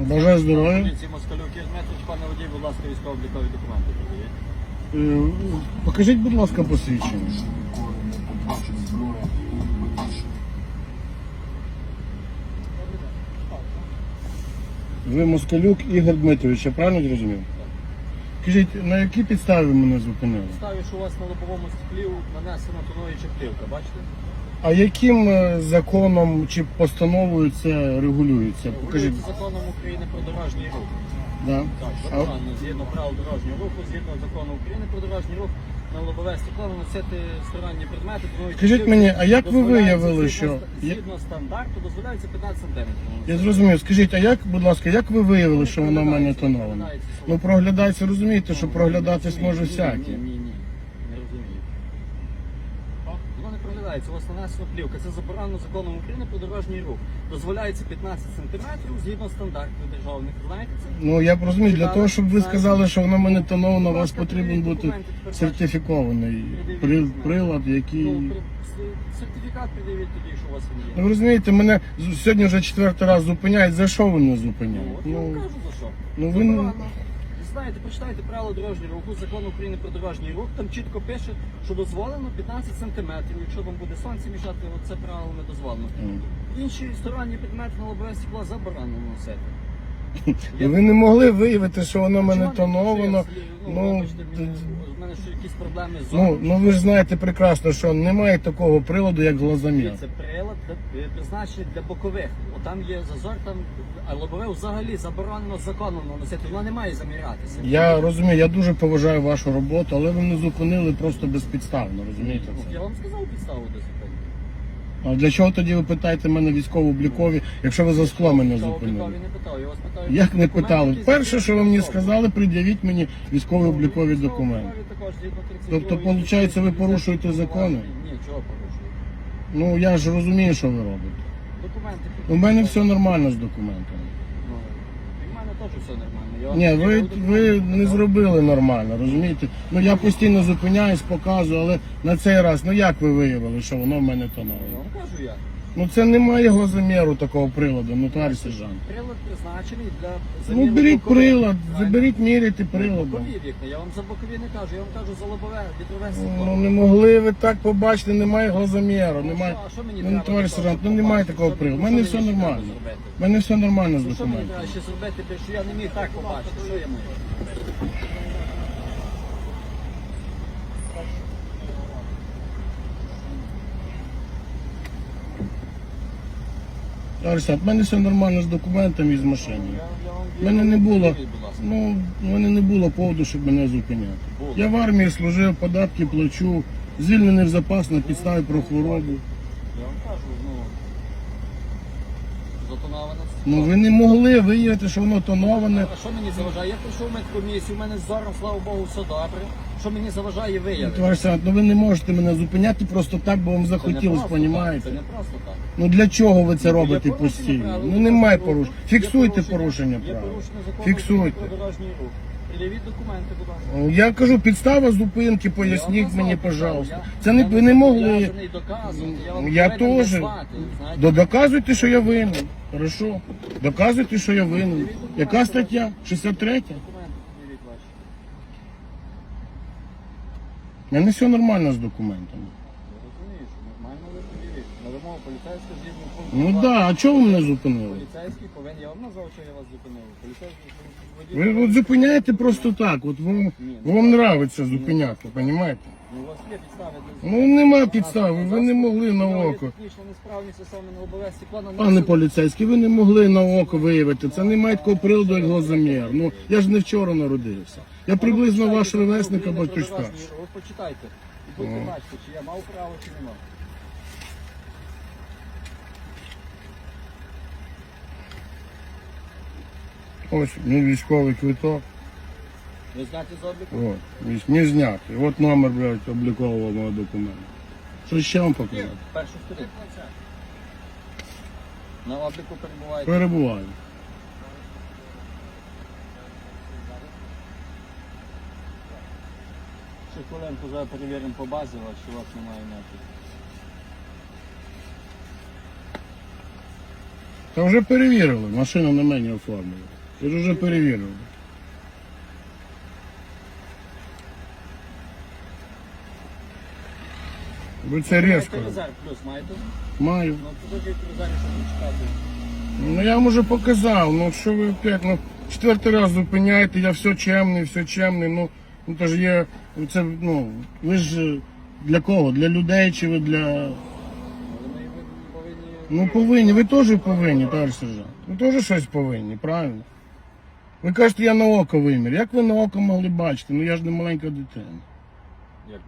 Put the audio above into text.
Бажаю здоров'я. Поліції Москалюк Єрметович, пане водій, будь ласка, військово-облікові документи подаєте. Е, Покажіть, будь ласка, посвідчення. Ви Москалюк Ігор Дмитрович, я правильно зрозумів? Кажіть, на якій підставі мене зупинили? Ставлю, що у вас на лобовому стеклі нанесена тонуюча плівка, бачите? А яким е, законом чи постановою це регулюється? Покажіть. Регулюється законом України про дорожній рух. Да. Так, А, згідно правил дорожнього руху, згідно закону України про дорожній рух, на лобове стекло наносити сторонні предмети. тонуючі Скажіть мені, а як ви Дозволяється виявили, згідно що- ста- Згідно стандарту дозволяється 15 см. я зрозумів. Скажіть, а як, будь ласка, як ви виявили, що воно в мене тоноване? Ну проглядається, розумієте, що проглядатись може всяке. Ні, ні, ні. Не розумію. Воно не проглядається, у вас плівка. Це заборонено законом України про дорожній рух. Дозволяється 15 см згідно стандартів державних. Знаєте це? Ну я б розумію, для того, щоб ви сказали, що воно мене тоновано, у вас потрібен бути сертифікований при- прилад, який. Ну, при- сертифікат придивіть тоді, що у вас він Ну, є. ви розумієте, мене з- сьогодні вже четвертий раз зупиняють. За що ви мене Ну, зупиняють? от я вам Ну, кажу за що. ну, ви- Заборонено. Знаєте, почитайте правила дорожнього руху, закон України про дорожній рух, там чітко пише, що дозволено 15 сантиметрів. Якщо вам буде сонце мішати, це правило не дозволено. Інші сторонні предмети на лобове стекло заборонено носити. ну, ви не могли виявити, що воно мене тоновано. Ну, Ну, мені, в мене що якісь проблеми з ну, ну ви ж знаєте прекрасно, що немає такого приладу, як глазомір. Це прилад для- е, призначений для бокових. Там є зазор, там а лобове взагалі заборонено законом наносити. Воно не має замірятися. Я розумію, я дуже поважаю вашу роботу, але ви мене зупинили просто безпідставно, розумієте Ну, це? Я вам сказав підставу до. А для чого тоді ви питаєте мене військово-облікові, якщо ви за скло мене зупинили? не питав, я вас питаю. Як не документи, питали? які Перше, що ви мені сказали, пред'явіть мені військово-облікові документи. військово-облікові також, згідно 32 Тобто, виходить, ви порушуєте закони? Ні, чого порушуєте? Ну я ж розумію, що ви робите. Документи. У мене все нормально з документами. Ну, мене теж все нормально. Я Ні, ви, ви не зробили нормально, розумієте? Ну я постійно зупиняюсь, показую, але на цей раз, ну як ви виявили, що воно в мене Я тонове? вам кажу я. Ну це немає глазоміру такого приладу, ну товариш сержант. Прилад призначений для Ну беріть бокових. прилад, Правильно? заберіть міряти приладом. Бокові вікна. Я вам за бокові не кажу, я вам кажу за лобове вітрове стекло. Ну не могли ви так побачити, немає глазоміру, Ну, немає. що, а що мені Ну, треба товариш для того, сержант, ну щоб немає побачити? такого Що- приладу. У мене все треба нормально. зробити? У мене все нормально з Ну, що мені документами. треба ще зробити, що я не міг так побачити? Що я можу? Сержант, у мене все нормально з документами і з машиною. У мене не було, ну, мене не було поводу, щоб мене зупиняти. Я в армії служив, податки плачу, звільнений в запас на підставі про хворобу. Я вам кажу, ну... Затоноване Ну ви не могли виявити, що воно тоноване. А що мені заважає? Я прийшов в медкомісію, у мене з зором, слава Богу, все добре. Що мені заважає виявити? Товариш сержант, ну ви не можете мене зупиняти просто так, бо вам захотілося, понімаєте? Це не просто так. Ну для чого ви це робите порушення постійно? правил Ну немає дорожнього порушень. руху. Є Фіксуйте порушення Є прав. порушення закону Фіксуйте. Про дорожній рух. Пред'явіть документи, будь ласка. Я кажу, підстава зупинки, поясніть мені, пожалуйста. Це не ви не могли. Я, Я теж. До- Доказуйте, що я винен. Хорошо. Доказуйте, що я винен. Яка стаття? 63? Документи пред'явіть ваші. У мене все нормально з документами. Я розумію, що нормально ви пред'явіть. На вимогу поліцейського згідно пункту Ну 2. так, да, а чого ви мене зупинили? Поліцейський повинен, я вам назвав, що я вас зупинив. Поліцейський водій. Ви от зупиняєте просто так. От вам, вам нравиться зупиняти, розумієте? Ну, у вас є підстави для Ну нема підстави, ви не могли на око. Технічна несправність, а саме на лобове стекло Пане поліцейський, ви не могли на око виявити. Це немає такого приладу, як глазомір. Ну я ж не вчора народився. Я приблизно ваш ровесник або чуть старший. Ви почитайте. І будете бачити, чи я мав право, чи не мав. Ось мій військовий квиток. Ви знаєте з обліку? От, не знятий. От номер, блядь, облікового мого документу. Що ще вам показати? Першу сторінку. На обліку перебуваєте. Перебуваю. Хвилинку зараз перевіримо по базі у вас немає ніяких. Та вже перевірили, машину на мене. Ви ж вже перевірили. Ви це різко. Резерв плюс маєте? Маю. Ну, покажіть резерв, щоб не чекати. Ну я вам уже показав, ну що ви опять, ну четвертий раз зупиняєте, я все чемний, все чемний, ну, ну то ж є, це, ну, ви ж для кого? Для людей чи ви для. Ну повинні, ви теж повинні, товариш сержант. Ви теж щось повинні, правильно? Ви кажете, я на око вимір. Як ви на око могли бачити? Ну я ж не маленька дитина. Як,